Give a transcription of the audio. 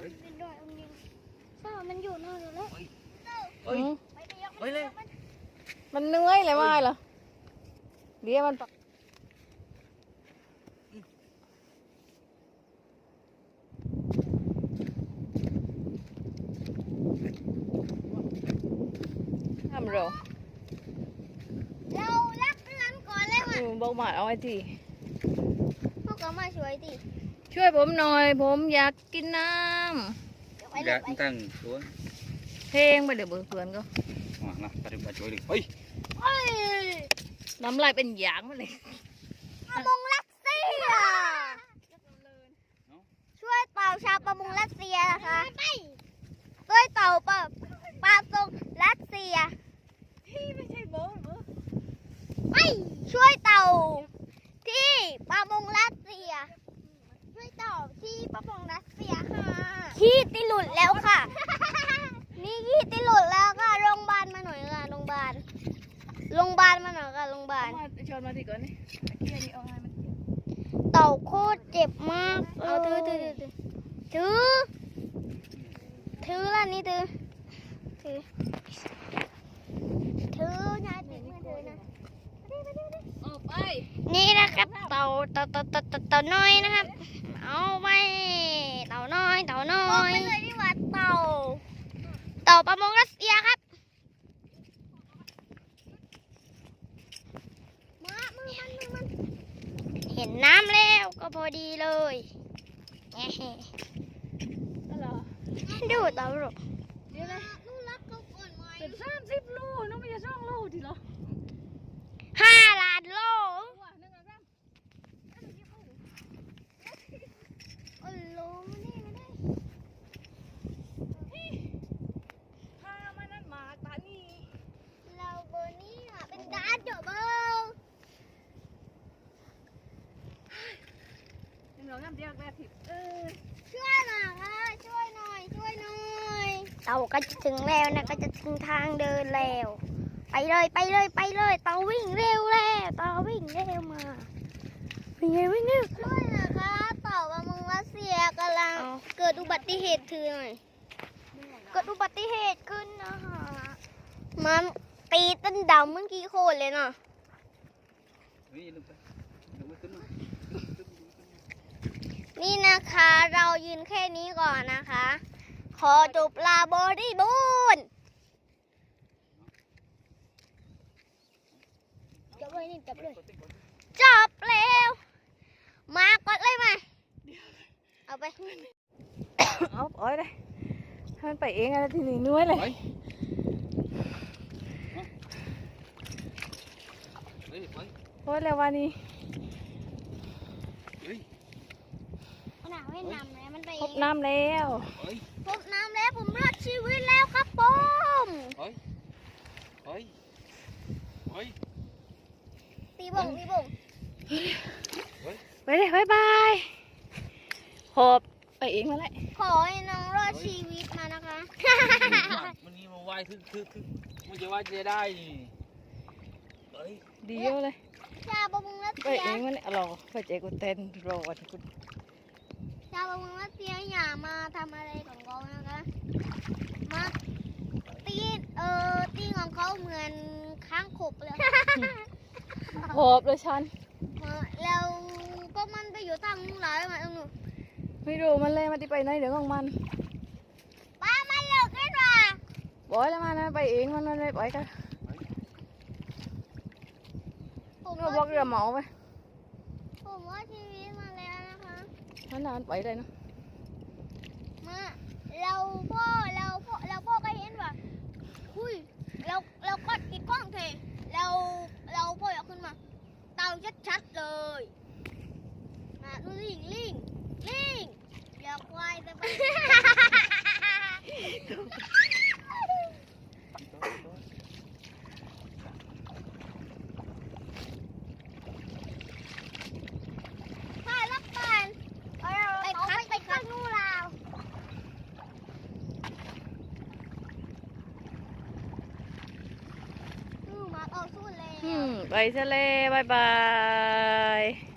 เป็นดอยองยิงเศร้ามันอยู่นอนอยู่แล้วเอ้ยอืมไดียวเฮ้ยเลยมันเหนื่อยเลยว่าเหรอเดี๋ยวมันปะทำเหรอเรารักเพื่อนก่อนเลยว่ะอืมบอกหมาเอาไว้ที พวกก็มาช่วยดิ ช่วยผมหน่อย ผมอยากกินน้เดี๋ยวไป Đã เดี๋ยวไป tăng xuống ำเพลงไปเดี๋ยวเบื่อเพื่อนก็ Hoặc là ta đừng bà chối được Ôi เอ้ยน้ำลายเป็นหยางมาเลยประมงรัสเซีย ช่วยเป่าชาวประมงรัสเซียนะคะช่วยเป่าปลาปลาทรงรัสเซียพี่ไม่ใช่โบ๊ทไปช่วยเต่าที่ประมงรัสเซีย ช่วยเต่าที่ประมงรัสเซียค่ะขี้ติหลุดแล้วค่ะ นี่ขี้ติหลุดแล้วค่ะโรงพยาบาลมาหน่อยค่ะโรงพยาบาลโรงพยาบาลมาหน่อยค่ะโรงพยาบาลมาชวนมาทีก่อนนี่เกียร์นี่เอาให้มันเต่าโคตรเจ็บมากเอาถือถือถือถือถือถือแล้วนี่ถือถือถือยายติดมือถือนะออกไปนี่นะครับเต่าเต่าเต่าเต่าเต่าเต่าน้อยนะครับ เอาไปเต่าน้อย เต่าน้อย ไปเลยดีกว่าเต่า เต่าประมงรัสเซียครับมามือมันมันเห็นน้ำแล้วก็พอดีเลยแหรอดูเต่าหรอกเดี๋ยวเลยลูกรักเขาก่อนไหมเป็นสามสิบโลน้องไม่ใช่สองโลทีหรอ ห้าล้านโล ว้าหนึ่งแล้ว โอ้โหนี่ไม่ได้ พามานั่นหมาตานี เราเบอร์นี้อะเป็นด้านเดอะเบอร์ ห นึ่งเราน้ำเดียวแบบผิดเออช่วยหน่อยค่ะช่วยหน่อยช่วยหน่อยเต่าก็จะถึงแล้วนะก็จะถึงทางเดินแล้ว ไปเลยไปเลยไปเลยเต่าวิ่งเร็วแล้วเต่าวิ่งเร็วมาวิ่งเร็ววิ่งเร็วช่วยนะคะเต่าประมงรัสเซียกำลังเกิดอุบัติเหตุถือหน่อยเกิดอุบัติเหตุขึ้นนะคะมันตีต้นดำเมื่อกี้โคตรเลยเนาะ นี่นะคะเรายืนแค่นี้ก่อนนะคะ ขอจบลาบริบูรณ์จบเลยนี่จบเลยจบแล้วมากดเลยมาเอาไป เอาปล่อยเลยให้มันไปเองอะไรทีนี้น้อยเลย Ôi Ôi Ôi โอ้ยแล้ววันนี้ Ôi ขนาด ไม่นำเลยมันไปพบน้ำแล้ว Ôi พบน้ำแล้วผมรอดชีวิตแล้วครับผม Ôi Ôi Ôi ตีบ่งตีบ่งไปเลยบายบายหอบไปเองมาเลยขอให้น้องรอดชีวิตมานะคะมันนี่มาไหว้ทึกทึกทึกมันจะไหว้จะได้นี่เฮ้ยเดียวเลยชาประมงรัสไปเซียเองมาเลยรอไปเจอกูเต้นรอที่กูชาวประมงรัสเซียอย่ามาทำอะไรของเขานะคะมาตีเอ่อตีของเขาเหมือนค้างขบเลยหอบเลยฉันมาแล้วก็มันไปอยู่ทางนู้นหลายมาตรงนู้นไม่รู้มันเลยมาที่ไปไหนเดี๋ยวของมันป้ามันเลิกได้หรอบอกแล้วมานะไปเองมันไม่ไปกันผมนึกว่าบอกเรือเหมาไปผมว่าชีวิตมาแล้วนะคะ ท่านนานไปเลยนะมาเราพ่อเราพ่อเราพ่อก็เห็นว่าคุยเราเราก็ติดกล้องเทเราเราพ่ออยากขึ้นมา เตาชัดๆเลยมาดูลิงลิงลิงอย่าควายจะไป ถ่ายรับก่อนไปคัดไปคัดนู่นเราอือมาเอาสู้เลย อืม ไปซะเลยบายบาย